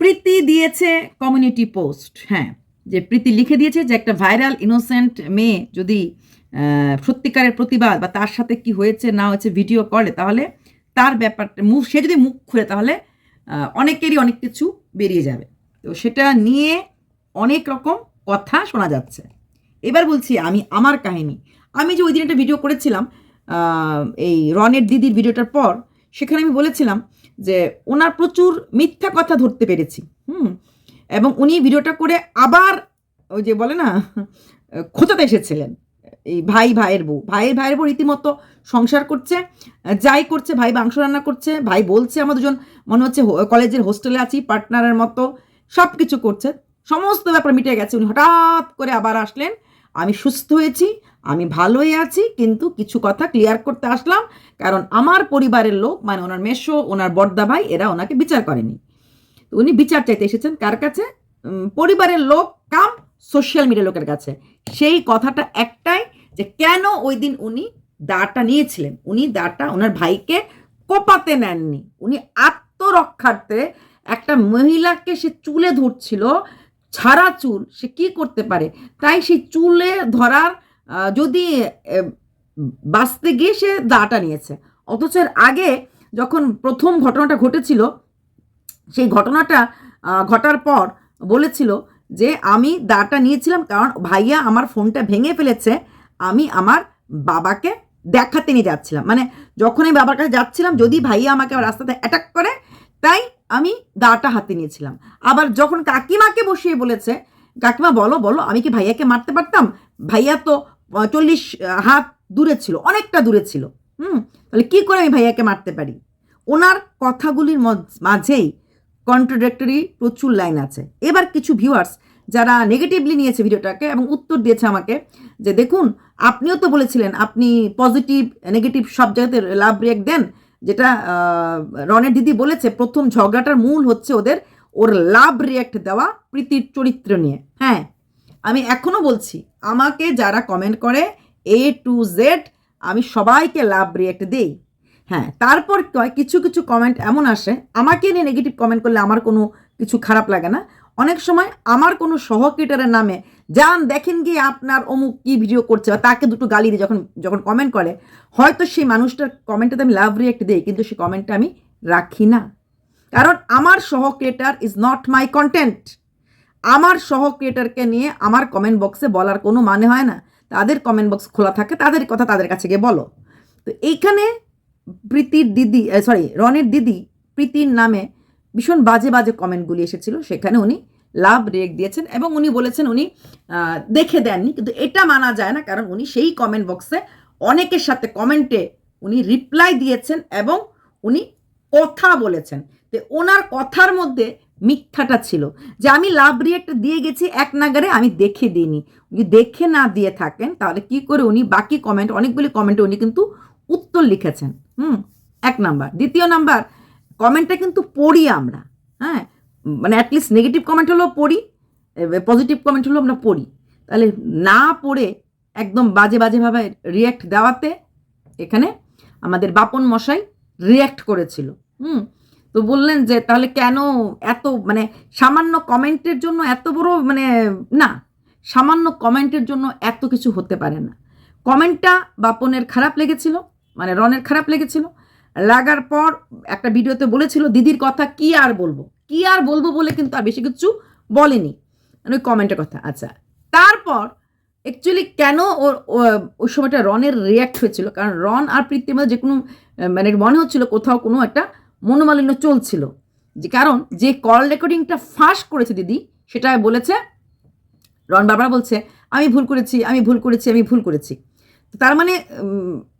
প্রীতি দিয়েছে community post হ্যাঁ যে প্রীতি লিখে দিয়েছে যে একটা ভাইরাল ইনোসেন্ট মেয়ে যদি সত্যিকারের প্রতিবাদ বা তার সাথে কি হয়েছে, না হয়েছে ভিডিও করে, তাহলে তার ব্যাপারটা মুখ, সে যদি মুখ খুলে, তাহলে অনেকেরই অনেক কিছু বেরিয়ে যাবে। তো সেটা নিয়ে অনেক রকম কথা শোনা যাচ্ছে। এবার বলছি আমি, আমার কাহিনী। আমি যে ওই দিন একটা ভিডিও করেছিলাম এই রনের দিদির ভিডিওটার পর সেখানে আমি বলেছিলাম যে ওনার প্রচুর মিথ্যা কথা ধরতে পেরেছি, হুম, এবং উনি ভিডিওটা করে আবার ওই যে বলে না, খোঁচাতে এসেছিলেন। এই ভাই ভাইয়ের বউ, ভাইয়ের ভাইয়ের বউ রীতিমতো সংসার করছে, যাই করছে, ভাই মাংস রান্না করছে, ভাই বলছে, আমরা দুজন মনে হচ্ছে কলেজের হোস্টেলে আছি, পার্টনারের মতো সব কিছু করছে, সমস্ত ব্যাপার মিটে গেছে। উনি হঠাৎ করে আবার আসলেন, আমি সুস্থ হয়েছি আমি ভালোই আছি, কিন্তু কিছু কথা ক্লিয়ার করতে আসলাম, কারণ আমার পরিবারের লোক মানে ওনার মেশো ওনার বর্দা ভাই, এরা ওনাকে বিচার করেনি। উনি বিচার চাইতে এসেছেন কার কাছে? পরিবারের লোক কাম সোশ্যাল মিডিয়া লোকের কাছে। সেই কথাটা একটাই যে কেন ওই দিন উনি দাঁড়টা নিয়েছিলেন? উনি দাঁড়টা ওনার ভাইকে কোপাতে নেননি। উনি আত্মরক্ষার্থে একটা মহিলাকে সে চুলে ধরছিল, ছাড়া চুল, সে কি করতে পারে? তাই সেই চুলে ধরার যদি বাঁচতে গিয়ে সে দাঁটা নিয়েছে। অথচ এর আগে যখন প্রথম ঘটনাটা ঘটেছিল, সেই ঘটনাটা ঘটার পর বলেছিল যে, আমি দাঁটা নিয়েছিলাম কারণ ভাইয়া আমার ফোনটা ভেঙে ফেলেছে, আমি আমার বাবাকে দেখাতে নিয়ে যাচ্ছিলাম। মানে যখন আমি বাবার কাছে যাচ্ছিলাম, যদি ভাইয়া আমাকে রাস্তাতে অ্যাটাক করে, তাই আমি দাঁটা হাতে নিয়েছিলাম। আবার যখন কাকিমাকে বসিয়ে বলেছে, কাকিমা, বলো বলো, আমি কি ভাইয়াকে মারতে পারতাম? ভাইয়া তো চল্লিশ হাত দূরে ছিল, অনেকটা দূরে ছিল। হুম? তাহলে কী করে আমি ভাইয়াকে মারতে পারি? ওনার কথাগুলির মাঝেই কন্ট্রাডিক্টরি প্রচুর লাইন আছে। এবার কিছু ভিউয়ার্স যারা নেগেটিভলি নিয়েছে ভিডিওটাকে এবং উত্তর দিয়েছে আমাকে যে, দেখুন, আপনিও তো বলেছিলেন, আপনি পজিটিভ নেগেটিভ সব জায়গাতে লাভ রিয়াক্ট দেন। যেটা রনের দিদি বলেছে, প্রথম ঝগড়াটার মূল হচ্ছে ওদের, ওর লাভ রিয়াক্ট দেওয়া প্রীতির চরিত্র নিয়ে। হ্যাঁ আমি এখনও বলছি, আমাকে যারা কমেন্ট করে এ টু জেড আমি সবাইকে লাভ রিয়েক্ট দিই। হ্যাঁ তারপর কিছু কিছু কমেন্ট এমন আসে, আমাকে নিয়ে নেগেটিভ কমেন্ট করলে আমার কোনো কিছু খারাপ লাগে না। অনেক সময় আমার কোনো সহক্রিয়েটারের নামে যান দেখেন গিয়ে আপনার অমুক কি ভিডিও করছে? বা তাকে দুটো গালি দিয়ে যখন যখন কমেন্ট করে, হয়তো সেই মানুষটার কমেন্টটাতে আমি লাভ রিয়েক্ট দিই, কিন্তু সেই কমেন্টটা আমি রাখি না। কারণ আমার সহ creator is not my content আমার সহ ক্রিয়েটারকে নিয়ে আমার কমেন্ট বক্সে বলার কোনো মানে হয় না। তাদের কমেন্ট বক্স খোলা থাকে, তাদের কথা তাদের কাছে গিয়ে বলো। তো এইখানে প্রীতির দিদি সরি রনের দিদি প্রীতির নামে ভীষণ বাজে বাজে কমেন্টগুলি এসেছিল। সেখানে উনি লাভ রিয়েক্ট দিয়েছেন এবং উনি বলেছেন উনি দেখে দেননি। কিন্তু এটা মানা যায় না, কারণ উনি সেই কমেন্ট বক্সে অনেকের সাথে কমেন্টে উনি রিপ্লাই দিয়েছেন এবং উনি কথা বলেছেন। তো ওনার কথার মধ্যে মিথ্যাটা ছিল যে আমি লাভ রিয়েক্ট দিয়ে গেছি এক নাগারে আমি দেখে দিইনি। যদি দেখে না দিয়ে থাকেন, তাহলে কি করে উনি বাকি কমেন্ট অনেকগুলি কমেন্টে উনি কিন্তু উত্তর লিখেছেন। হুম, এক নাম্বার। দ্বিতীয় নাম্বার কমেন্টটা কিন্তু পড়ি আমরা। হ্যাঁ মানে অ্যাটলিস্ট নেগেটিভ কমেন্ট হলেও পড়ি পজিটিভ কমেন্ট হলেও আমরা পড়ি। তাহলে না পড়ে একদম বাজে বাজেভাবে রিয়্যাক্ট দেওয়াতে এখানে আমাদের বাপন মশাই রিয়্যাক্ট করেছিল। হুম তো বললেন যে, তাহলে কেন এত মানে সামান্য কমেন্টের জন্য এত বড় মানে না, সামান্য কমেন্টের জন্য এত কিছু হতে পারে না। কমেন্টটা বাপনের খারাপ লেগেছিল মানে রনের খারাপ লেগেছিল। লাগার পর একটা ভিডিওতে বলেছিল, দিদির কথা কি আর বলব? কি আর বলব বলে কিন্তু আর বেশি কিছু বলেনি। মানে ওই কমেন্টের কথা। আচ্ছা তারপর অ্যাকচুয়ালি কেন ওর ওই সময়টা রনের রিয়াক্ট হয়েছিল? কারণ রন আর প্রীতির মধ্যে যে কোনো মানে মনে হচ্ছিল কোথাও কোনো একটা মনোমালিন্য চলছিল। যে কারণ যে কল রেকর্ডিংটা ফাঁস করেছে দিদি সেটা বলেছে, রন বারবার বলছে, আমি ভুল করেছি, আমি ভুল করেছি, আমি ভুল করেছি। তার মানে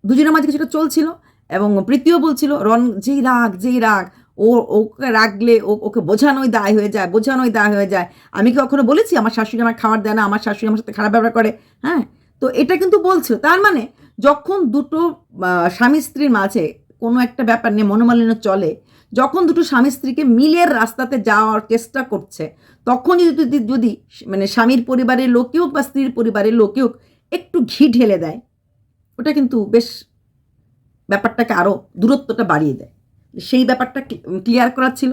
দুজনের মাঝে কিছুটা চলছিল এবং প্রীতিও বলছিল, রন, যেই রাগ যেই রাগ, ও, ওকে রাগলে ও, ওকে বোঝানোই দায় হয়ে যায়, বোঝানোই দায় হয়ে যায়। আমি কি কখনো বলেছি, আমার শাশুড়ি আমার খাবার দেয় না, আমার শাশুড়ি আমার সাথে খারাপ ব্যবহার করে? হ্যাঁ তো এটা কিন্তু বলছিল। তার মানে যখন দুটো স্বামী স্ত্রীর মাঝে কোনো একটা ব্যাপার নিয়ে মনোমালিন্য চলে, যখন দুটো স্বামী স্ত্রীকে মিলের রাস্তাতে যাওয়ার চেষ্টা করছে তখন যদি যদি মানে স্বামীর পরিবারের লোকে হোক বা স্ত্রীর পরিবারের লোকে হোক, একটু ঘি ঢেলে দেয়, ওটা কিন্তু বেশ ব্যাপারটাকে আরও দূরত্বটা বাড়িয়ে দেয়। সেই ব্যাপারটা ক্লিয়ার করার ছিল,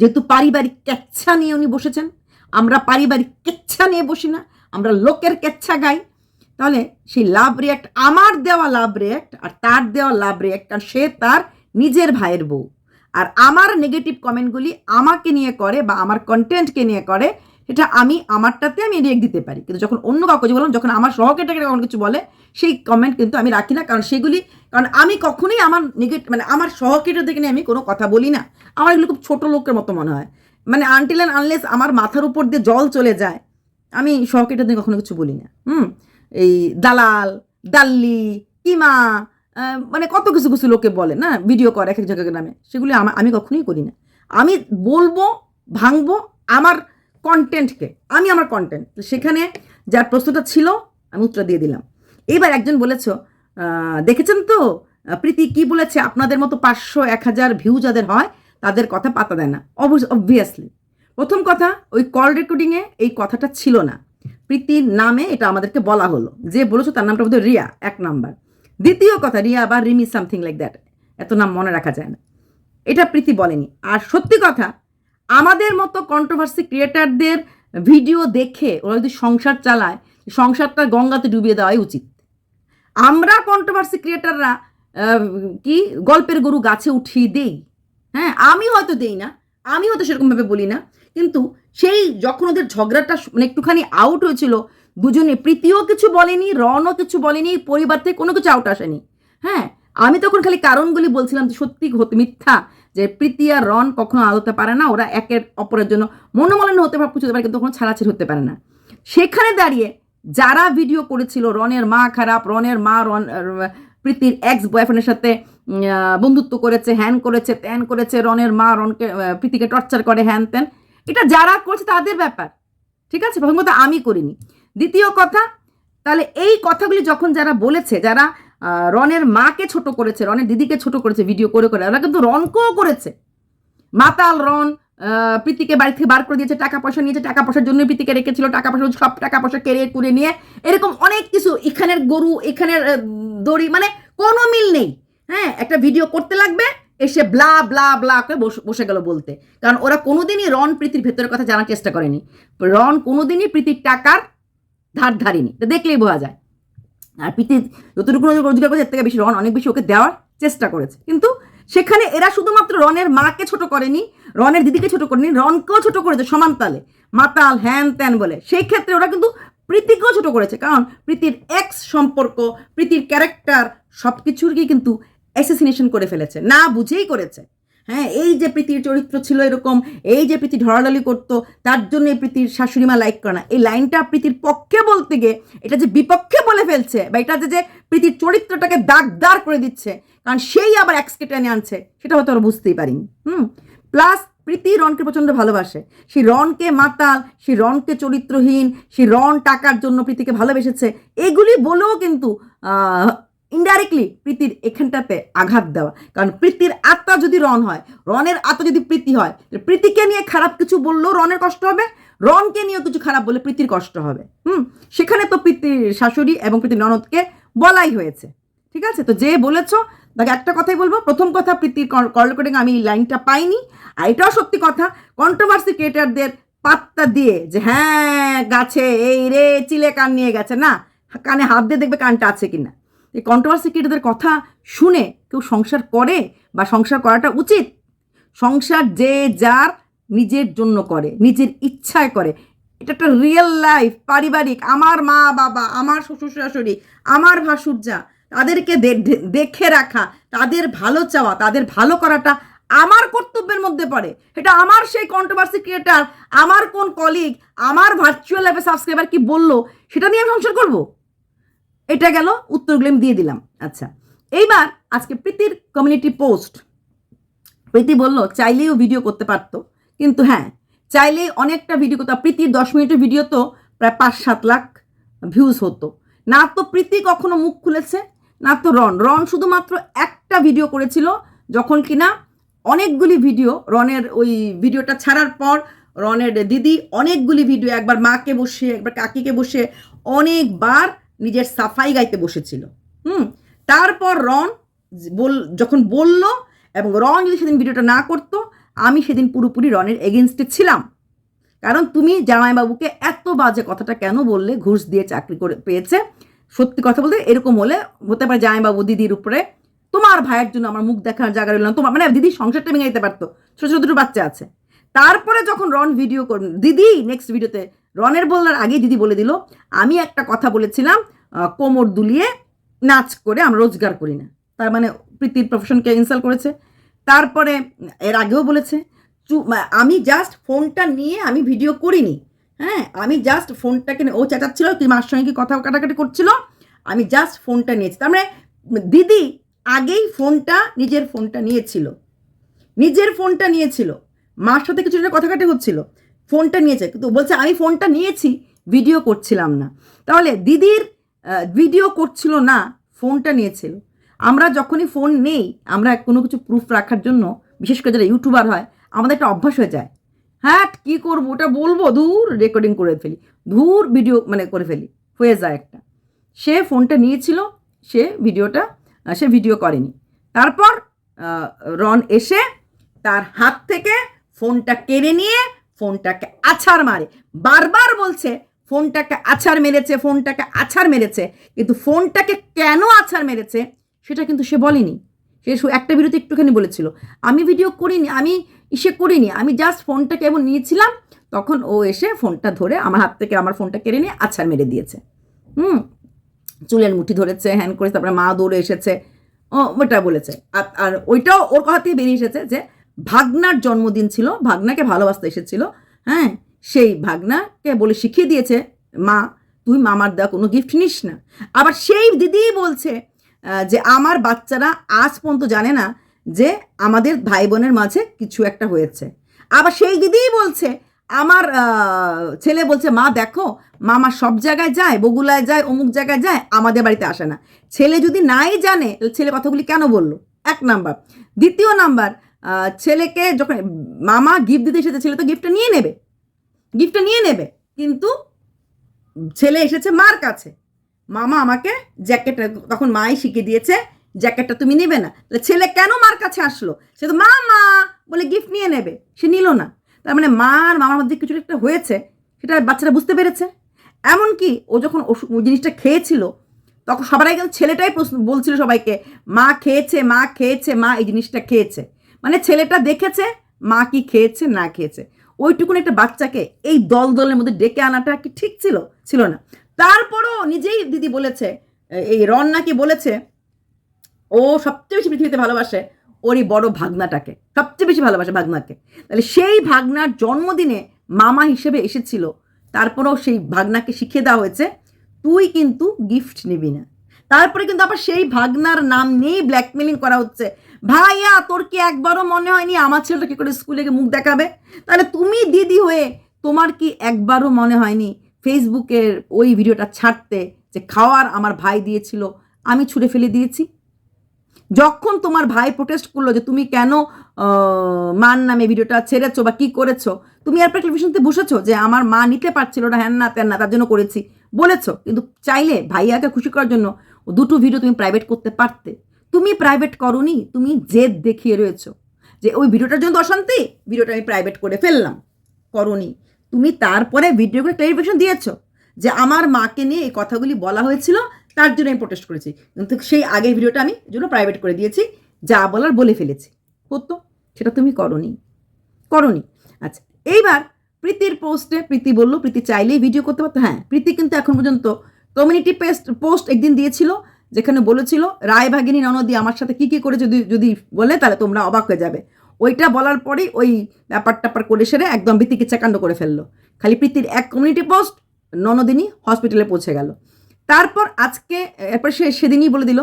যেহেতু পারিবারিক কেচ্ছা নিয়ে উনি বসেছেন, আমরা পারিবারিক কেচ্ছা নিয়ে বসি না, আমরা লোকের কেচ্ছা গাই তাহলে সেই লাভ রিয়াক্ট আমার দেওয়া লাভ রিয়াক্ট আর তার দেওয়া লাভ রিয়াক্ট কারণ সে তার নিজের ভাইয়ের বউ। আর আমার নেগেটিভ কমেন্টগুলি আমাকে নিয়ে করে বা আমার কন্টেন্টকে নিয়ে করে, সেটা আমি আমারটাতে আমি রিয়েক্ট দিতে পারি। কিন্তু যখন অন্য কাউকে যে বললাম, যখন আমার সহকেটাকে যখন কিছু বলে, সেই কমেন্ট কিন্তু আমি রাখি না। কারণ সেগুলি, কারণ আমি কখনোই আমার নেগেটিভ মানে আমার সহকেটার দিকে নিয়ে আমি কোনো কথা বলি না। আমার এগুলো খুব ছোটো লোকের মতো মনে হয়। মানে আনটিল অ্যান্ড আনলেস আমার মাথার উপর দিয়ে জল চলে যায়, আমি সহকেটার দিকে কখনো কিছু বলি না। হুম? এই দালাল, দাল্লি কিমা মানে কত কিছু কিছু লোকে বলে, না? ভিডিও করে এক এক জায়গায় নামে। সেগুলি আমা- আমি কখনোই করি না। আমি বলব, ভাঙবো আমার কন্টেন্টকে আমি আমার কন্টেন্ট সেখানে যার প্রশ্নটা ছিল, আমি উত্তর দিয়ে দিলাম। এবার একজন বলেছ দেখেছেন তো? প্রীতি কি বলেছে? আপনাদের মতো পাঁচশো এক হাজার ভিউ যাদের হয়, তাদের কথা পাতা দেয় না। অবভিয়াসলি প্রথম কথা, ওই কল রেকর্ডিংয়ে এই কথাটা ছিল না। প্রীতির নামে এটা আমাদেরকে বলা হলো। যে বলেছ তার নামটা বোধহয় রিয়া, এক নাম্বার। দ্বিতীয় কথা, রিয়া বা রিমি সামথিং লাইক দ্যাট এত নাম মনে রাখা যায় না। এটা প্রীতি বলেনি। আর সত্যি কথা, আমাদের মতো কন্ট্রোভার্সি ক্রিয়েটারদের ভিডিও দেখে ওরা যদি সংসার চালায়, সংসারটা গঙ্গাতে ডুবিয়ে দেওয়াই উচিত। আমরা কন্ট্রোভার্সি ক্রিয়েটাররা কি, গল্পের গরু গাছে উঠিয়ে দেই। হ্যাঁ আমি হয়তো দেই না, আমি হয়তো সেরকমভাবে বলি না। কিন্তু সেই যখন ওদের ঝগড়াটা মানে একটুখানি আউট হয়েছিল, দুজনে প্রীতিও কিছু বলেনি, রনও কিছু বলেনি, পরিবার থেকে কোনো কিছু আউট আসেনি। হ্যাঁ আমি তখন খালি কারণগুলি বলছিলাম যে সত্যি মিথ্যা, যে প্রীতি আর রন কখনো আলোতে পারে না, ওরা একের অপরের জন্য মনোমালিন্য হতে পারে, কিছু হতে পারে, কিন্তু কখনো ছাড়াছাড়ি হতে পারে না। সেখানে দাঁড়িয়ে যারা ভিডিও করেছিল, রনের মা খারাপ, রনের মা রন প্রীতির এক্স বয়ফ্রেন্ডের সাথে বন্ধুত্ব করেছে, হ্যান করেছে, ত্যান করেছে, রনের মা রনকে প্রীতিকে টর্চার করে, হ্যান ত্যান এটা যারা করছে তাদের ব্যাপার। ঠিক আছে? প্রথম কথা আমি করিনি। দ্বিতীয় কথা, তাহলে এই কথাগুলি যখন যারা বলেছে, যারা রনের মাকে ছোট করেছে, রনের দিদিকে ছোট করেছে ভিডিও করে করে, ওরা কিন্তু রনকেও করেছে। মাতাল রন প্রীতিকে বাড়ি থেকে বার করে দিয়েছে, টাকা পয়সা নিয়েছে, টাকা পয়সার জন্য প্রীতিকে রেখেছিল, টাকা পয়সা, সব টাকা পয়সা কেড়ে করে নিয়ে, এরকম অনেক কিছু, এখানের গরু, এখানের দড়ি মানে কোনো মিল নেই। হ্যাঁ একটা ভিডিও করতে লাগবে এসে ব্লা ব্লা ব্লা করে বসে- গেল বলতে। কারণ ওরা কোনোদিনই রন প্রীতির ভেতরের কথা জানার চেষ্টা করেনি। রন কোনোদিনই প্রীতির টাকার ধার ধারিনি। তো দেখলেই বোঝা যায়। আর প্রীতি যতটুকু রোজগার করেছে, এর থেকে বেশি রন অনেক বেশি ওকে দেওয়ার চেষ্টা করেছে। কিন্তু সেখানে এরা শুধুমাত্র রনের মাকে ছোট করেনি রনের দিদিকে ছোট করেনি রনকেও ছোট করেছে সমান তালে। মাতাল, হ্যান ত্যান বলে। সেই ক্ষেত্রে ওরা কিন্তু প্রীতিকেও ছোট করেছে। কারণ প্রীতির এক্স সম্পর্ক, প্রীতির ক্যারেক্টার সব কিছুরই কিন্তু অ্যাসেসিনেশন করে ফেলেছে, না বুঝেই করেছে। হ্যাঁ এই যে প্রীতির চরিত্র ছিল এরকম, এই যে প্রীতি ঢড়াঢড়ি করতো, তার জন্য এই প্রীতির শাশুড়িমা লাইক করে না। এই লাইনটা প্রীতির পক্ষে বলতে গিয়ে, এটা যে বিপক্ষে বলে ফেলছে, বা এটা যে প্রীতির চরিত্রটাকে দাগদার করে দিচ্ছে, কারণ সেই আবার এক্সকে টেনে আনছে, সেটা হয়তো আমরা বুঝতেই পারিনি। হুম? প্লাস প্রীতি রনকে প্রচণ্ড ভালোবাসে। সেই রনকে মাতাল, সে রনকে চরিত্রহীন, সে রন টাকার জন্য প্রীতিকে ভালোবেসেছে। এগুলি বলেও কিন্তু ইনডাইরেক্টলি প্রীতির এখানটাতে আঘাত দেওয়া। কারণ প্রীতির আত্মা যদি রন হয় রনের আত্মা যদি প্রীতি হয় প্রীতিকে নিয়ে খারাপ কিছু বললেও রনের কষ্ট হবে রনকে নিয়েও কিছু খারাপ বলে প্রীতির কষ্ট হবে। হুম? সেখানে তো প্রীতির শাশুড়ি এবং প্রীতির ননদকে বলাই হয়েছে। ঠিক আছে? তো যে বলেছ, তাকে একটা কথাই বলব। প্রথম কথা, প্রীতির রেকর্ডিং আমি লাইনটা পাইনি। আর এটাও সত্যি কথা কন্ট্রোভার্সি ক্রিয়েটারদের পাত্তা দিয়ে যে হ্যাঁ গাছে এই রে, চিলে কান নিয়ে গেছে। না, কানে হাত দিয়ে দেখবে কানটা আছে কিনা। এই কন্ট্রোভার্সি ক্রিয়েটারদের কথা শুনে কেউ সংসার করে বা সংসার করাটা উচিত? সংসার যে যার নিজের জন্য করে, নিজের ইচ্ছায় করে। এটা একটা রিয়েল লাইফ পারিবারিক। আমার মা বাবা, আমার শ্বশুর শাশুড়ি, আমার ভাসুরজা, তাদেরকে দেখে রাখা, তাদের ভালো চাওয়া, তাদের ভালো করাটা আমার কর্তব্যের মধ্যে পড়ে। এটা আমার সেই কন্ট্রোভার্সি ক্রিয়েটার আমার কোন কলিগ আমার ভার্চুয়াল লাইফে সাবস্ক্রাইবার কি বলল, সেটা নিয়ে আমি সংসার করব? এটা গেল উত্তরগুলো আমি দিয়ে দিলাম। আচ্ছা এইবার আজকে প্রীতির কমিউনিটি পোস্ট প্রীতি বলল চাইলেও ভিডিও করতে পারতো। কিন্তু হ্যাঁ চাইলেই অনেকটা ভিডিও করতো। প্রীতির দশ মিনিটের ভিডিও তো প্রায় পাঁচ সাত লাখ ভিউজ হতো। না তো প্রীতি কখনো মুখ খুলেছে, না তো রন। রন শুধুমাত্র একটা ভিডিও করেছিল, যখন কিনা অনেকগুলি ভিডিও রনের ওই ভিডিওটা ছাড়ার পর রনের দিদি অনেকগুলি ভিডিও একবার মাকে বসে একবার কাকিকে বসে অনেকবার নিজের সাফাই গাইতে বসেছিল। হুম? তারপর রন বল, যখন বলল এবং রন যদি সেদিন ভিডিওটা না করতো, আমি সেদিন পুরোপুরি রনের এগেনস্টে ছিলাম। কারণ তুমি জামাইবাবুকে এত বাজে কথাটা কেন বললে, ঘুষ দিয়ে চাকরি করে পেয়েছে? সত্যি কথা বলতে এরকম হলে হতে পারে জামাইবাবু দিদির উপরে তোমার ভাইয়ের জন্য আমার মুখ দেখানোর জায়গা রইল না। তোমার মানে দিদি সংসারটা ভেঙে যেতে পারতো, ছোটো ছোটো দুটো বাচ্চা আছে। তারপরে যখন রন ভিডিও করবেন দিদি নেক্সট ভিডিওতে রনের বলার আগেই দিদি বলে দিল, আমি একটা কথা বলেছিলাম কোমর দুলিয়ে নাচ করে আমরা রোজগার করি না। তার মানে প্রীতির প্রফেশনকে ইনসাল্ট করেছে। তারপরে এর আগেও বলেছে আমি জাস্ট ফোনটা নিয়ে আমি ভিডিও করিনি। হ্যাঁ আমি জাস্ট ফোনটাকে ও চেঁচাচ্ছিল কি মার সঙ্গে কি কথা কাটাকাটি করছিল? আমি জাস্ট ফোনটা নিয়েছি। তার মানে দিদি আগেই ফোনটা নিজের ফোনটা নিয়েছিল। নিজের ফোনটা নিয়েছিল। মার সাথে কিছু একটা কথাকাটি হচ্ছিল। ফোনটা নিয়েছে। কিন্তু বলছে, আমি ফোনটা নিয়েছি ভিডিও করছিলাম না। তাহলে দিদির ভিডিও করছিল না ফোনটা নিয়েছিল। আমরা যখনই ফোন নেই, আমরা কোনো কিছু প্রুফ রাখার জন্য, বিশেষ করে যারা ইউটিউবার হয়, আমাদের একটা অভ্যাস হয়ে যায়। হ্যাঁ কী করব? ওটা বলব? দূর রেকর্ডিং করে ফেলি। ধূর ভিডিও মানে করে ফেলি। হয়ে যায় একটা। সে ফোনটা নিয়েছিল, সে ভিডিওটা সে ভিডিও করেনি। তারপর রন এসে তার হাত থেকে ফোনটা কেড়ে নিয়ে ফোনটাকে আছাড় মারে। বারবার বলছে ফোনটাকে আছাড় মেরেছে, ফোনটাকে আছাড় মেরেছে। কিন্তু ফোনটাকে কেন আছাড় মেরেছে, সেটা কিন্তু সে বলেনি। সে একটা ভিডিওতে একটুখানি বলেছিল। আমি ভিডিও করিনি, আমি ইসে করিনি, আমি জাস্ট ফোনটা কেমন নিয়েছিলাম, তখন ও এসে ফোনটা ধরে আমার হাত থেকে আমার ফোনটা কেড়ে নিয়ে আছাড় মেরে দিয়েছে। হুম? চুলের মুঠি ধরেছে হ্যান করেছে, তারপরে মা দৌড়ে এসেছে। ও, ওটা বলেছে। আর ওইটাও ওর কথা থেকে বেরিয়ে এসেছে যে ভাগনার জন্মদিন ছিল, ভাগনাকে ভালোবাসতে এসেছিল। হ্যাঁ? সেই ভাগনাকে বলে শিখিয়ে দিয়েছে, মা, তুই মামার দেওয়া কোনো গিফট নিস না। আবার সেই দিদিই বলছে যে আমার বাচ্চারা আজ পর্যন্ত জানে না যে আমাদের ভাই বোনের মাঝে কিছু একটা হয়েছে। আবার সেই দিদিই বলছে, আমার ছেলে বলছে, মা, দেখো, মামা সব জায়গায় যায়, বগুলায় যায়, অমুক জায়গায় যায়, আমাদের বাড়িতে আসে না। ছেলে যদি নাই জানে, ছেলে কথাগুলি কেন বলল? এক নাম্বার। দ্বিতীয় নাম্বার ছেলেকে যখন মামা গিফট দিতে এসেছে, ছেলে তো গিফটটা নিয়ে নেবে। গিফটটা নিয়ে নেবে। কিন্তু ছেলে এসেছে মার কাছে। মামা আমাকে জ্যাকেটটা তখন মাই শিখিয়ে দিয়েছে জ্যাকেটটা তুমি নেবে না। তাহলে ছেলে কেন মার কাছে আসলো? সে তো মা মা বলে গিফট নিয়ে নেবে। সে নিল না। তার মানে মা আর মামার মধ্যে কিছু একটা হয়েছে, সেটা বাচ্চারা বুঝতে পেরেছে। এমনকি ও যখন ওই জিনিসটা খেয়েছিল, তখন সবার আগে ছেলেটাই প্রশ্ন, বলছিল সবাইকে, মা খেয়েছে মা খেয়েছে, মা এই জিনিসটা খেয়েছে। মানে ছেলেটা দেখেছে মা কি খেয়েছে, না খেয়েছে। ওইটুকুন একটা বাচ্চাকে এই দল দলের মধ্যে ডেকে আনাটা কি ঠিক ছিল? ছিল না। তারপরও নিজেই দিদি বলেছে, এই রন নাকি বলেছে, ও সবচেয়ে বেশি পৃথিবীতে ভালোবাসে ওরই বড় ভাগনাটাকে, সবচেয়ে বেশি ভালোবাসে ভাগনাকে। তাহলে সেই ভাগনার জন্মদিনে মামা হিসেবে এসেছিল, তারপরেও সেই ভাগনাকে শিখিয়ে দেওয়া হয়েছে, তুই কিন্তু গিফট নিবি না। তারপরে কিন্তু আবার সেই ভাগনার নাম নিয়েই ব্ল্যাকমেলিং করা হচ্ছে ভাইয়া, তোর কি একবারও মনে হয়নি আমার ছেলেটা কি করে স্কুলে গিয়ে মুখ দেখাবে? তাহলে তুমি দিদি হয়ে তোমার কি একবারও মনে হয়নি ফেসবুকের ওই ভিডিওটা ছাড়তে যে খাওয়ার আমার ভাই দিয়েছিল, আমি ছুঁড়ে ফেলে দিয়েছি? যখন তোমার ভাই প্রোটেস্ট করল যে তুমি কেন মার নামে ভিডিওটা ছেড়েছো বা কি করেছ, তুমি আর টেলিভিশনতে বসেছো যে আমার মা নিতে পারছিল না, হ্যান না তেন না, তার জন্য করেছি, বলেছ। কিন্তু চাইলে ভাইয়াকে খুশি করার জন্য দুটো ভিডিও তুমি প্রাইভেট করতে পারতে। তুমি প্রাইভেট করনি, তুমি জেদ দেখিয়ে রয়েছো যে ওই ভিডিওটার জন্য অশান্তি, ভিডিওটা আমি প্রাইভেট করে ফেললাম, করনি। তুমি তারপরে ভিডিও করে ক্লারিফিকেশন দিয়েছ যে আমার মাকে নিয়ে এই কথাগুলি বলা হয়েছিল, তার জন্য আমি প্রোটেস্ট করেছি। কিন্তু সেই আগের ভিডিওটা আমি জন্য প্রাইভেট করে দিয়েছি, যা বলার বলে ফেলেছি। হতো, সেটা তুমি করনি করনি। আচ্ছা এইবার প্রীতির পোস্টে প্রীতি বলল, প্রীতি চাইলেই ভিডিও করতে পারতো। হ্যাঁ প্রীতি কিন্তু এখন পর্যন্ত কমিউনিটি পেস্ট পোস্ট একদিন দিয়েছিল যেখানে বলেছিল রায়ভাগিনী ননদী, আমার সাথে কি কি করে যদি যদি বলে, তাহলে তোমরা অবাক হয়ে যাবে। ওইটা বলার পরেই ওই ব্যাপার ট্যাপার করে সেরে একদম বিতিকিচ্ছাকাণ্ড করে ফেলল। খালি প্রীতির এক কমিউনিটি পোস্ট ননদিনী হসপিটালে পৌঁছে গেল। তারপর আজকে, এরপর সে সেদিনই বলে দিল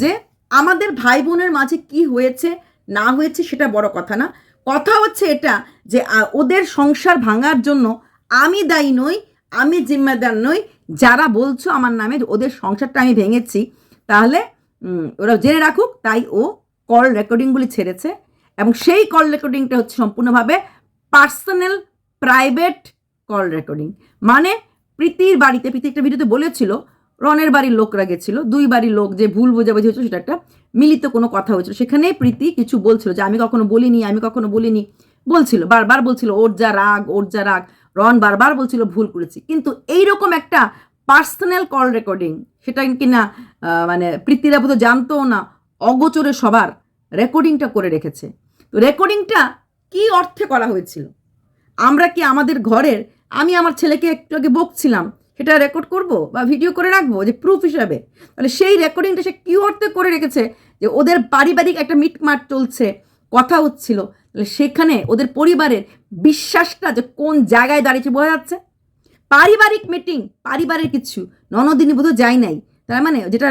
যে, আমাদের ভাই বোনের মাঝে কি হয়েছে, না হয়েছে, সেটা বড় কথা না। কথা হচ্ছে এটা যে ওদের সংসার ভাঙার জন্য আমি দায়ী নই, আমি জিম্মেদার নই। যারা বলছো আমার নামে ওদের সংসারটা আমি ভেঙেছি তাহলে ওরা জেনে রাখুক, তাই ও কল রেকর্ডিংগুলি ছেড়েছে এবং সেই কল রেকর্ডিংটা হচ্ছে সম্পূর্ণভাবে পার্সোনাল প্রাইভেট কল রেকর্ডিং মানে প্রীতির বাড়িতে, প্রীতি একটা ভিডিওতে বলেছিল, রনের বাড়ির লোকরা গেছিল, দুই বাড়ির লোক যে ভুল বোঝাবুঝি হয়েছিল সেটা একটা মিলিত কোনো কথা হয়েছিল। সেখানে প্রীতি কিছু বলছিল যে, আমি কখনো বলিনি, আমি কখনো বলিনি। বলছিল, বারবার বলছিল, ওর যা রাগ, ওর যা রাগ। রন বারবার বলছিল, ভুল করেছি। কিন্তু এইরকম একটা পার্সোনাল কল রেকর্ডিং, সেটা কিনা মানে প্রীতিরা বোধ জানতো না, অগোচরে সবার রেকর্ডিংটা করে রেখেছে। তো রেকর্ডিংটা কি অর্থে করা হয়েছিল? আমরা কি আমাদের ঘরের, আমি আমার ছেলেকে একটু আগে বকছিলাম, সেটা রেকর্ড করব বা ভিডিও করে রাখব? যে প্রুফ হিসাবে। তাহলে সেই রেকর্ডিংটা সে কী অর্থে করে রেখেছে? যে ওদের পারিবারিক একটা মিটমাট চলছে, কথা হচ্ছিল, তাহলে সেখানে ওদের পরিবারের বিশ্বাসটা যে কোন জায়গায় দাঁড়িয়েছে বোঝা যাচ্ছে? পারিবারিক মিটিং পারিবারিক কিছু। ননদিনী বোধহয় যায় নাই। তার মানে যেটা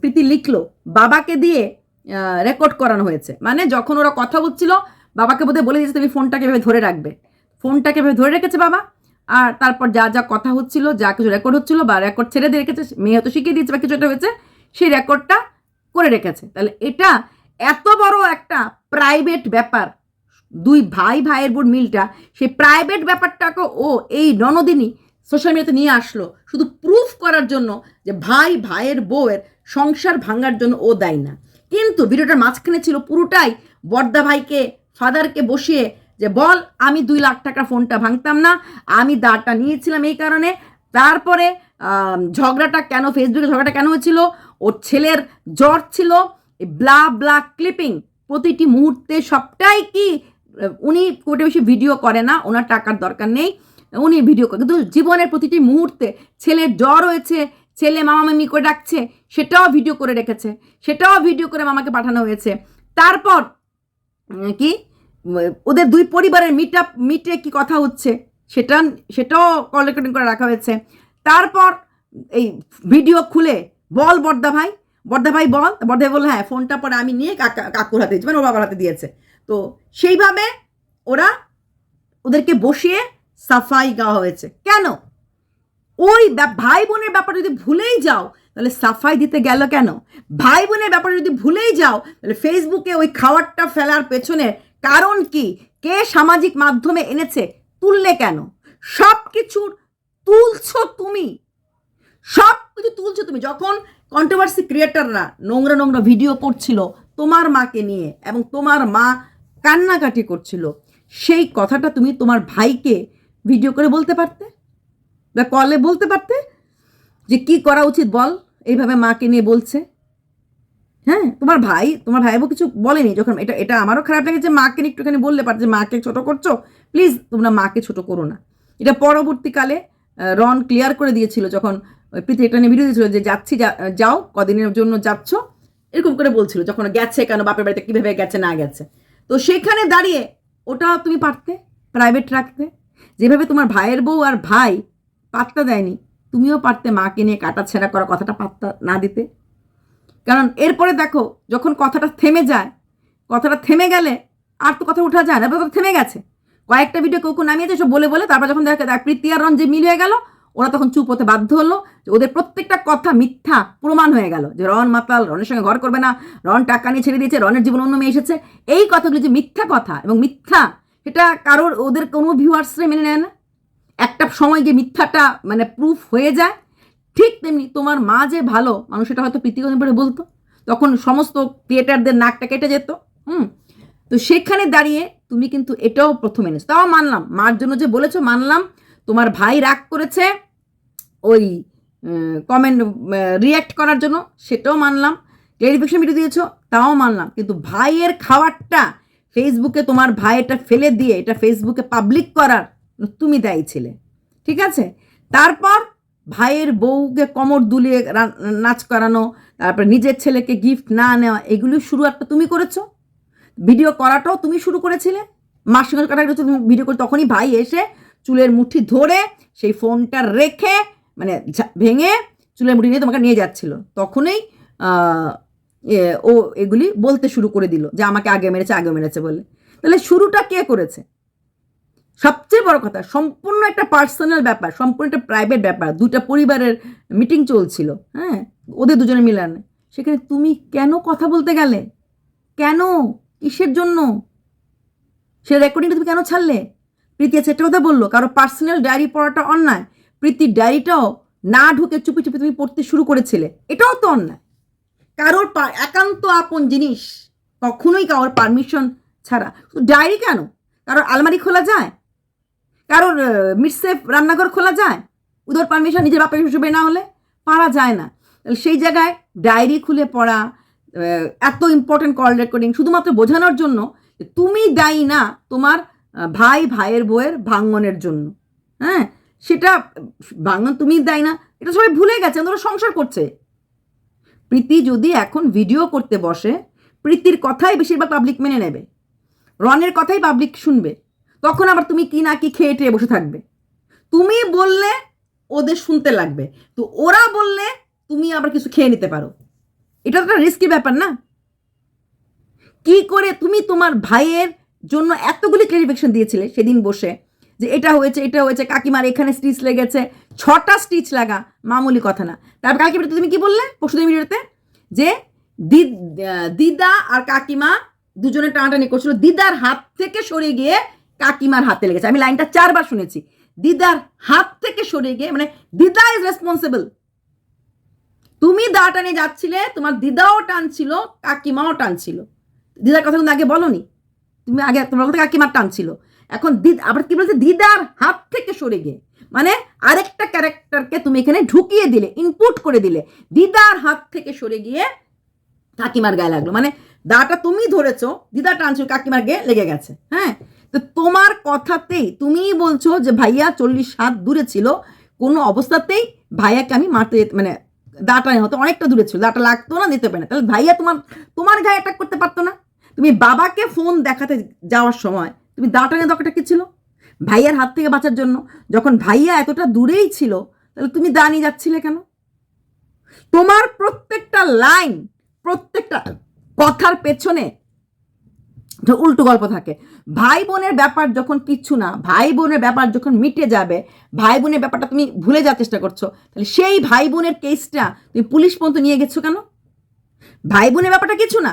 প্রীতি লিখলো, বাবাকে দিয়ে রেকর্ড করানো হয়েছে। মানে যখন ওরা কথা বলছিল, বাবাকে বোধহয় বলে দিয়েছে, তুমি ফোনটাকে এভাবে ধরে রাখবে। ফোনটাকে এভাবে ধরে রেখেছে বাবা। আর তারপর যা যা কথা হচ্ছিল, যা কিছু রেকর্ড হচ্ছিল বা রেকর্ড ছেড়ে দিয়ে রেখেছে, মেয়ে হয়তো শিখিয়ে দিয়েছে বা কিছু একটা হয়েছে, সেই রেকর্ডটা করে রেখেছে। তাহলে এটা এত বড় একটা প্রাইভেট ব্যাপার। দুই ভাই ভাইয়ের বোন মিলটা, সেই প্রাইভেট ব্যাপারটাকে ও, এই ননদিনী সোশ্যাল মিডিয়াতে নিয়ে আসলো। শুধু প্রুফ করার জন্য যে ভাই ভাইয়ের বউয়ের সংসার ভাঙার জন্য ও দেয় না। কিন্তু ভিডিওটার মাঝখানে ছিল পুরোটাই বর্দা ভাইকে, ফাদারকে বসিয়ে যে বল, আমি দুই লাখ টাকা ফোনটা ভাঙতাম না, আমি দাঁড়টা নিয়েছিলাম এই কারণে। তারপরে ঝগড়াটা কেন ফেসবুকে ঝগড়াটা কেন হয়েছিল? ওর ছেলের জ্বর ছিল। ব্লা ব্লা ক্লিপিং প্রতিটি মুহূর্তে সবটাই কি, উনি কোটে বেশি ভিডিও করে না, ওনার টাকার দরকার নেই। উনি ভিডিও করে কিন্তু জীবনের প্রতিটি মুহূর্তে ছেলের জ্বর হয়েছে, ছেলে মামা মামি করে ডাকছে, সেটাও ভিডিও করে রেখেছে, সেটাও ভিডিও করে মামাকে পাঠানো হয়েছে। তারপর কি? ওদের দুই পরিবারের মিট আপ মিটে কি কথা হচ্ছে, সেটা, সেটাও কল রেকর্ডিং করে রাখা হয়েছে। তারপর, এই ভিডিও খুলে, বল বর্দা ভাই বর্দা ভাই বল, বর্দা ভাই হ্যাঁ ফোনটা পরে আমি নিয়ে কাকা কাকুর হাতে মানে ওর বাবার হাতে দিয়েছে। তো সেইভাবে ওরা ওদেরকে বসিয়ে সাফাই গাওয়া হয়েছে। কেন? ওই ভাই বোনের ব্যাপারে যদি ভুলেই যাও, তাহলে সাফাই দিতে গেল কেন? ভাই বোনের ব্যাপারে যদি ভুলেই যাও, তাহলে ফেসবুকে ওই খাওয়ারটা ফেলার পেছনে কারণ কি? কে সামাজিক মাধ্যমে এনেছে? তুললে কেন? সব কিছুর তুলছো তুমি। সব কিছু তুলছো তুমি। যখন কন্ট্রোভার্সি ক্রিয়েটাররা নোংরা নোংরা ভিডিও করছিল তোমার মাকে নিয়ে এবং তোমার মা কান্নাকাটি করছিল, সেই কথাটা তুমি তোমার ভাইকে ভিডিও করে বলতে পারতে? বা কলে বলতে পারতে? যে কি করা উচিত বল, এইভাবে মাকে নিয়ে বলছে। হ্যাঁ তোমার ভাই তোমার ভাই বোন কিছু বলেনি যখন? এটা এটা আমারও খারাপ লেগেছে, মাকে নিয়ে একটুখানি বললে পারতে যে মাকে ছোট করছ? প্লিজ তোমরা মাকে ছোট করো না। এটা পরবর্তীকালে রন ক্লিয়ার করে দিয়েছিল যখন প্রীতি এটা নিয়ে ভিডিও দিয়েছিল যে যাচ্ছি, যা- যাও, কদিনের জন্য যাচ্ছ? এরকম করে বলছিল যখন গেছে কেন, বাপের বাড়িতে কীভাবে গেছে, না গেছে। তো সেখানে দাঁড়িয়ে ওটাও তুমি পারতে প্রাইভেট রাখতে? যেভাবে তোমার ভাইয়ের বউ আর ভাই পাত্তা দেয়নি, তুমিও পারতে মাকে নিয়ে কাটা ছেঁড়া করা কথাটা পাত্তা না দিতে। কারণ এরপরে দেখো, যখন কথাটা থেমে যায়, কথাটা থেমে গেলে আর তো কথা উঠা যায় না, এবার থেমে গেছে। কয়েকটা ভিডিও কেউ কেউ নামিয়েছে, সব বলে বলে, তারপর যখন দেখা প্রীতি আর যে মিল হয়ে গেল, ওরা তখন চুপ হতে বাধ্য হলো যে ওদের প্রত্যেকটা কথা মিথ্যা প্রমাণ হয়ে গেল যে রন মাতাল রনের সঙ্গে ঘর করবে না রন টাকা নিয়ে ছেড়ে দিয়েছে রনের জীবন অন্য মেয়ে এসেছে। এই কথাগুলো যে মিথ্যা কথা এবং মিথ্যা সেটা কারোর, ওদের কোনো ভিউয়ার্সরে মেনে নেয় না। একটা সময় গিয়ে মিথ্যাটা মানে প্রুফ হয়ে যায়, ঠিক তেমনি তোমার মা যে ভালো, মানুষ সেটা হয়তো প্রীতিগণ পরে বলতো, তখন সমস্ত ক্রিয়েটারদের নাকটা কেটে যেত, হুম? তো সেখানে দাঁড়িয়ে তুমি কিন্তু এটাও প্রথম এনেছো। তাও মানলাম, মার জন্য যে বলেছ, মানলাম, তোমার ভাই রাগ করেছে, ওই কমেন্ট রিয়্যাক্ট করার জন্য, সেটাও মানলাম ক্লারিফিকেশন ভিডিও দিয়েছ, তাও মানলাম। কিন্তু ভাইয়ের খাবারটা ফেসবুকে তোমার ভাই এটা ফেলে দিয়ে, এটা ফেসবুকে পাবলিক করার তুমি দায়ী ছিলে। ঠিক আছে? তারপর ভাইয়ের বউকে কোমর দুলিয়ে নাচ করানো, তারপর নিজের ছেলেকে গিফট না নেওয়া, এগুলো শুরু একটা তুমি করেছ? ভিডিও করাটাও তুমি শুরু করেছিলে? মার সঙ্গে কাটা তুমি ভিডিও করে তখনই ভাই এসে চুলের মুঠি ধরে সেই ফোনটা রেখে মানে ভেঙে চুলের মুঠি নিয়ে তোমাকে নিয়ে যাচ্ছিল। তখনই ও এগুলি বলতে শুরু করে দিল যে আমাকে আগে মেরেছে আগে মেরেছে বলে। তাহলে শুরুটা কে করেছে? সবচেয়ে বড় কথা, সম্পূর্ণ একটা পার্সোনাল ব্যাপার, সম্পূর্ণ একটা প্রাইভেট ব্যাপার দুটা পরিবারের মিটিং চলছিল হ্যাঁ? ওদের দুজনে মিলান সেখানে তুমি কেন কথা বলতে গেলে? কেন? কিসের জন্য? সে রেকর্ডিংটা তুমি কেন ছাড়লে? প্রীতি আছে একটা কথা বলল, কারও পার্সোনাল ডায়েরি পড়াটা অন্যায়। প্রীতির ডায়েরিটাও না ঢুকে চুপি চুপি তুমি পড়তে শুরু করেছিলে, এটাও তো অন্যায়। কারোর একান্ত আপন জিনিস কখনোই কারোর পারমিশন ছাড়া। ডায়েরি কেন? কারোর আলমারি খোলা যায়? কারোর মিটসেফ রান্নাঘর খোলা যায়? উদর পারমিশন নিজের বাপের হিসেবে না হলে পারা যায় না। সেই জায়গায় ডায়েরি খুলে পড়া এত ইম্পর্টেন্ট কল রেকর্ডিং শুধুমাত্র বোঝানোর জন্য তুমি দায়ী না তোমার ভাই, ভাইয়ের বউয়ের ভাঙ্গনের জন্য। হ্যাঁ? সেটা ভাঙ্গন তুমি দায়ী না, এটা সবাই ভুলে গেছে ওরা সংসার করছে। প্রীতি যদি এখন ভিডিও করতে বসে, প্রীতির কথাই বেশিরভাগ পাবলিক মেনে নেবে। রনের কথাই পাবলিক শুনবে। তখন আবার তুমি কি না কি খেয়ে টেয়ে বসে থাকবে। তুমি বললে ওদের শুনতে লাগবে। তো ওরা বললে তুমি আবার কিছু খেয়ে নিতে পারো। এটা তো একটা রিস্কি ব্যাপার না? কি করে তুমি তোমার ভাইয়ের জন্য এতগুলি ক্লারিফিকেশন দিয়েছিলে সেদিন বসে? যে এটা হয়েছে এটা হয়েছে, কাকিমার এখানে স্টিচ লেগেছে। ছটা স্টিচ লাগা, মামুলি কথা না। তারপর কালকে তুমি কি বললে? পরশুদিন ভিডিওতে? যে দিদা আর কাকিমা দুজনে টানাটানি করছিল। দিদার হাত থেকে সরে গিয়ে কাকিমার হাতে লেগেছে। আমি লাইনটা চারবার শুনেছি। দিদার হাত থেকে সরে গিয়ে মানে দিদা ইজ রেসপন্সিবল তুমি দা টানে যাচ্ছিলে, তোমার দিদাও টানছিল, কাকিমাও টানছিল। দিদার কথা কিন্তু আগে বলনি। তুমি আগে, তোমার বলতে কাকিমার টানছিল। এখন দিদ আবার কি বলছে? দিদার হাত থেকে সরে গিয়ে। মানে আরেকটা ক্যারেক্টারকে তুমি এখানে ঢুকিয়ে দিলে ইনপুট করে দিলে। দিদার হাত থেকে সরে গিয়ে কাকিমার গায়ে লাগল। মানে দাটা তুমি ধরেছো দিদা টানছো কাকিমার গায়ে লেগে গেছে। হ্যাঁ? তো তোমার কথাতেই তুমিই বলছো যে, ভাইয়া চল্লিশ হাত দূরে ছিল। কোনো অবস্থাতেই ভাইয়াকে আমি মারতে মানে দাটা হতো অনেকটা দূরে ছিল। দাটা লাগতো না দিতে পারে তাহলে ভাইয়া তোমার তোমার গায়ে অ্যাটাক করতে পারতো না। তুমি বাবাকে ফোন দেখাতে যাওয়ার সময় তুমি দাটা নিয়ে দরকারটা কি ছিল? ভাইয়ার হাত থেকে বাঁচার জন্য। যখন ভাইয়া এতটা দূরেই ছিল, তাহলে তুমি দা নিয়ে যাচ্ছিলে কেন? তোমার প্রত্যেকটা লাইন, প্রত্যেকটা কথার পেছনে উল্টো গল্প থাকে। ভাই বোনের ব্যাপার যখন কিচ্ছু না, ভাই বোনের ব্যাপার যখন মিটে যাবে, ভাই বোনের ব্যাপারটা তুমি ভুলে যাওয়ার চেষ্টা করছ, তাহলে সেই ভাই বোনের কেসটা তুমি পুলিশ পর্যন্ত নিয়ে গেছো কেন? ভাই বোনের ব্যাপারটা কিছু না,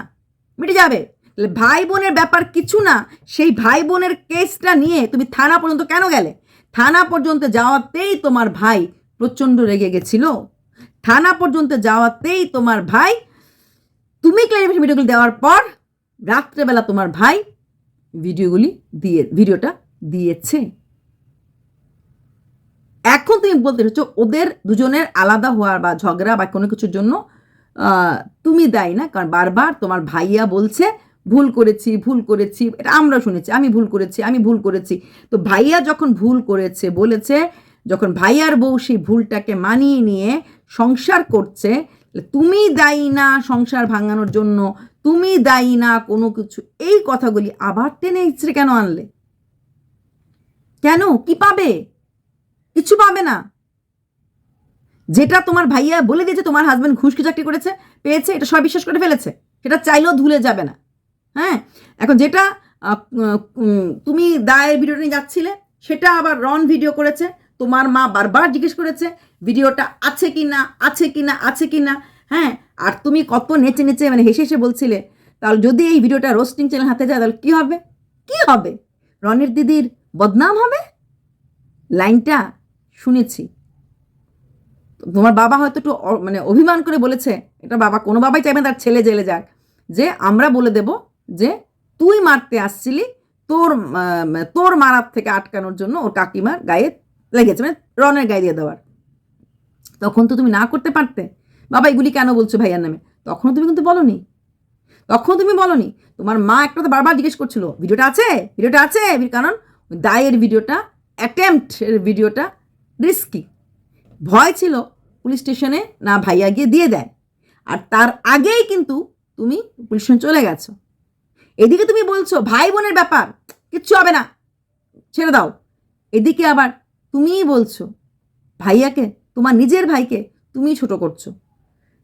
মিটে যাবে। ভাই বোনের ব্যাপার কিছু না। সেই ভাই বোনের কেসটা নিয়ে তুমি থানা পর্যন্ত কেন গেলে? থানা পর্যন্ত যাওয়াতেই তোমার ভাই প্রচণ্ড রেগে গেছিল। থানা পর্যন্ত যাওয়াতেই তোমার ভাই, তুমি ক্লারিফিকেশন ভিডিওগুলি দেওয়ার পর রাত্রেবেলা তোমার ভাই ভিডিওগুলি দিয়ে ভিডিওটা দিয়েছে। এখন তুমি বলতে চাচ্ছ ওদের দুজনের আলাদা হওয়ার বা ঝগড়া বা কোনো কিছুর জন্য তুমি দায়ী না? কারণ বারবার তোমার ভাইয়া বলছে ভুল করেছি ভুল করেছি, এটা আমরা শুনেছি, আমি ভুল করেছি, আমি ভুল করেছি। তো ভাইয়া যখন ভুল করেছে, বলেছে, যখন ভাইয়ার বউ সেই ভুলটাকে মানিয়ে নিয়ে সংসার করছে, তুমি দায়ী না সংসার ভাঙানোর জন্য, তুমি দায়ী না কোনো কিছু, এই কথাগুলি আবার টেনে ইচ্ছে কেন আনলে? কেন? কি পাবে? কিছু পাবে না। যেটা তোমার ভাইয়া বলে দিয়েছে তোমার হাজবেন্ড ঘুষকে চাকরি করেছে, পেয়েছে, এটা সবাই বিশ্বাস করে ফেলেছে, সেটা চাইলেও ধুলে যাবে না। হ্যাঁ? এখন যেটা তুমি দায়ের ভিডিওটা নিয়ে যাচ্ছিলে, সেটা আবার রন ভিডিও করেছে, তোমার মা বারবার জিজ্ঞেস করেছে, ভিডিওটা আছে কি না আছে কি না আছে কি না হ্যাঁ? আর তুমি কত নেচে নেচে মানে হেসে হেসে বলছিলে, তাহলে যদি এই ভিডিওটা রোস্টিং চ্যানেল হাতে যায়, তাহলে কী হবে? কি হবে? রনির দিদির বদনাম হবে? লাইনটা শুনেছি। তোমার বাবা হয়তো একটু মানে অভিমান করে বলেছে, এটা বাবা, কোনো বাবাই চাইবে তার ছেলে জেলে যাক। যে আমরা বলে দেব যে তুই মারতে আসছিলি, তোর তোর মারার থেকে আটকানোর জন্য ওর কাকিমার গায়ে লেগেছে মানে রনের গায়ে দিয়ে দেওয়ার। তখন তো তুমি না করতে পারতে। বাবা এগুলি কেন বলছো ভাইয়ার নামে? তখন তুমি কিন্তু বলনি। তখন তুমি বলনি। তোমার মা একটা তো বারবার জিজ্ঞেস করছিল, ভিডিওটা আছে? ভিডিওটা আছে? কারণ দায়ের ভিডিওটা অ্যাটেম্পটের ভিডিওটা রিস্কি ভয় ছিল পুলিশ স্টেশনে না ভাইয়া গিয়ে দিয়ে দেয়। আর তার আগেই কিন্তু তুমি পুলিশ স্টেশন চলে গেছো। এদিকে তুমি বলছো ভাই বোনের ব্যাপার, কিচ্ছু হবে না। ছেড়ে দাও। এদিকে আবার তুমিই বলছো, ভাইয়াকে, তোমার নিজের ভাইকে তুমিই ছোট করছ।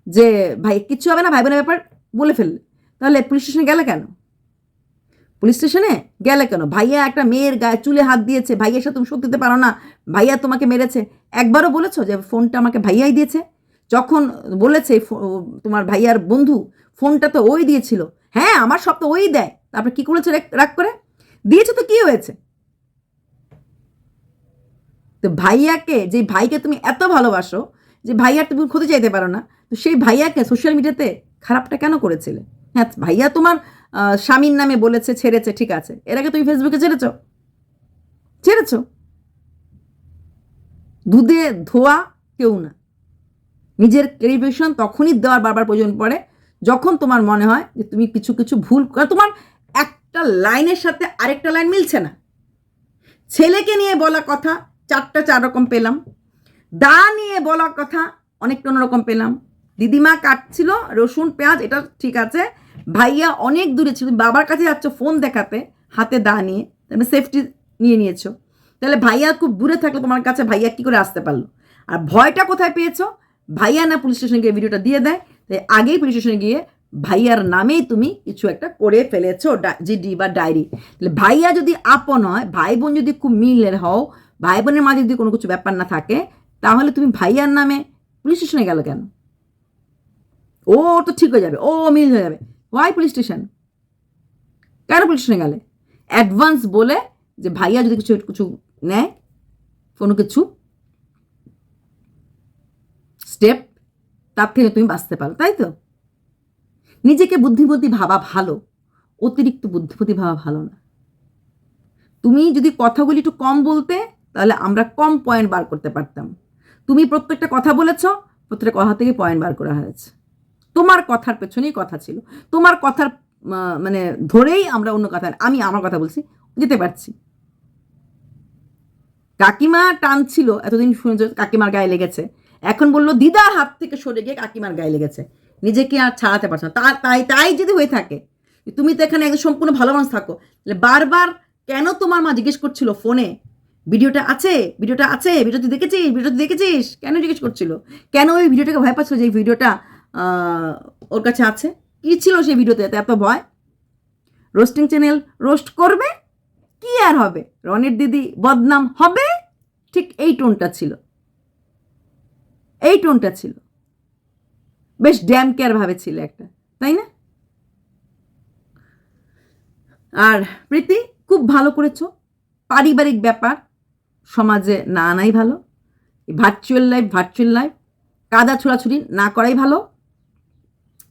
যে, ভাই, কিচ্ছু হবে না ভাই বোনের ব্যাপার বলে ফেললে। তাহলে পুলিশ স্টেশনে গেলে কেন? পুলিশ স্টেশনে গেলে কেন? ভাইয়া একটা মেয়ের গায়ে চুলে হাত দিয়েছে, ভাইয়ের সাথে তুমি সত্যি দিতে পারো না, ভাইয়া তোমাকে মেরেছে। একবারও বলেছ যে ফোনটা আমাকে ভাইয়াই দিয়েছে? যখন বলেছে তোমার ভাইয়ার বন্ধু, ফোনটা তো ওই দিয়েছিল। হ্যাঁ আমার সব তো ওই দেয়। তারপরে কি করেছে রাগ করে? দিয়েছে তো কি হয়েছে? তো ভাইয়াকে, যে ভাইকে তুমি এত ভালোবাসো, যে ভাইয়ার তুমি ক্ষতি চাইতে পারো না, তো সেই ভাইয়াকে সোশ্যাল মিডিয়াতে খারাপটা কেন করেছিলে? হ্যাঁ ভাইয়া তোমার স্বামীর নামে বলেছে, ছেড়েছে, ঠিক আছে। এর আগে তুমি ফেসবুকে ছেড়েছ? ছেড়েছ? দুধে ধোয়া কেউ না। নিজের ক্লারিফিকেশন তখনই দেওয়ার বারবার প্রয়োজন পড়ে, যখন তোমার মনে হয় যে তুমি কিছু কিছু ভুল তোমার একটা লাইনের সাথে আরেকটা লাইন মিলছে না। ছেলেকে নিয়ে বলা কথা, চারটা চার রকম পেলাম। দা নিয়ে বলা কথা অনেকটা অন্যরকম পেলাম। দিদিমা কাটছিল রসুন, পেঁয়াজ, এটা ঠিক আছে। ভাইয়া অনেক দূরে ছিল বাবার কাছে যাচ্ছ ফোন দেখাতে, হাতে দা নিয়ে, তাহলে সেফটি নিয়ে নিয়েছো। তাহলে ভাইয়া খুব দূরে থাকলে তোমার কাছে ভাইয়া কি করে আসতে পারল? আর ভয়টা কোথায় পেয়েছ? ভাইয়া না পুলিশ স্টেশনে গিয়ে ভিডিওটা দিয়ে দেয়, তাই আগেই পুলিশ স্টেশনে গিয়ে ভাইয়ার নামেই তুমি কিছু একটা করে ফেলেছো জিডি বা ডায়েরি। তাহলে ভাইয়া যদি আপন হয় ভাই বোন যদি খুব মিলের হও ভাই বোনের মাঝে যদি কোনো কিছু ব্যাপার না থাকে, তাহলে তুমি ভাইয়ার নামে পুলিশ স্টেশনে গেল কেন? ও তো ঠিক হয়ে যাবে, ও মিল হয়ে যাবে। ওয়াই পুলিশ স্টেশন কেন পুলিশ স্টেশনে গেলে? অ্যাডভান্স বলে যে ভাইয়া যদি কিছু কিছু নেয়, কোনো কিছু স্টেপ তার থেকে তুমি বাঁচতে পারো, তাই তো? নিজেকে বুদ্ধিমতী ভাবা ভালো, অতিরিক্ত বুদ্ধিমতী ভাবা ভালো না। তুমি যদি কথাগুলি একটু কম বলতে, তাহলে আমরা কম পয়েন্ট বার করতে পারতাম। তুমি প্রত্যেকটা কথা বলেছ, প্রত্যেকটা কথা থেকে পয়েন্ট বার করা হয়েছে। তোমার কথার পেছনেই কথা ছিল। তোমার কথার মানে ধরেই আমরা অন্য কথা, আমি আমার কথা বলছি, যেতে পারছি। কাকিমা টানছিল, এতদিন শুনেছ কাকিমার গায়ে লেগেছে। এখন বলল, দিদার হাত থেকে সরে গিয়ে কাকিমার গায়ে লেগেছে। নিজেকে আর ছাড়াতে পারছ না। তাই তাই যদি হয়ে থাকে তুমি তো এখানে একদম সম্পূর্ণ ভালো মানুষ থাকো বারবার কেন তোমার মা জিজ্ঞেস করছিল ফোনে? ভিডিওটা আছে? ভিডিওটা আছে? ভিডিও তুই দেখেছিস? ভিডিও তুই দেখেছিস? কেন জিজ্ঞেস করছিল? কেন ওই ভিডিওটাকে ভয় পাচ্ছিল যে ভিডিওটা ওর কাছে আছে? কি ছিল সেই ভিডিওতে? এত এত ভয়? রোস্টিং চ্যানেল রোস্ট করবে? কি আর হবে? রনির দিদি বদনাম হবে? ঠিক এই টোনটা ছিল। এই টোনটা ছিল। বেশ ড্যাম কেয়ার ভাবে ছিল একটা, তাই না? আর প্রীতি, খুব ভালো করেছ। পারিবারিক ব্যাপার, সমাজে না আনাই ভালো। ভার্চুয়াল লাইফ ভার্চুয়াল লাইফ কাদা ছোড়াছুড়ি না করাই ভালো।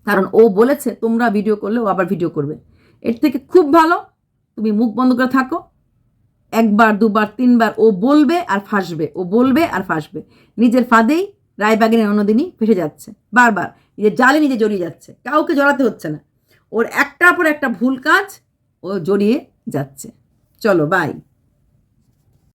কারণ ও বলেছে, তোমরা ভিডিও করলে ও আবার ভিডিও করবে। এর থেকে খুব ভালো, তুমি মুখ বন্ধ করে থাকো। একবার, দুবার, তিনবার ও বলবে আর ফাঁসবে। ও বলবে আর ফাঁসবে। নিজের ফাঁদেই রায়বাগিনী অন্যদিনই ফেসে যাচ্ছে। বারবার নিজের জালে নিজে জড়িয়ে যাচ্ছে। কাউকে জড়াতে হচ্ছে না। ওর একটার পর একটা ভুল কাজ ও জড়িয়ে যাচ্ছে। চলো বাই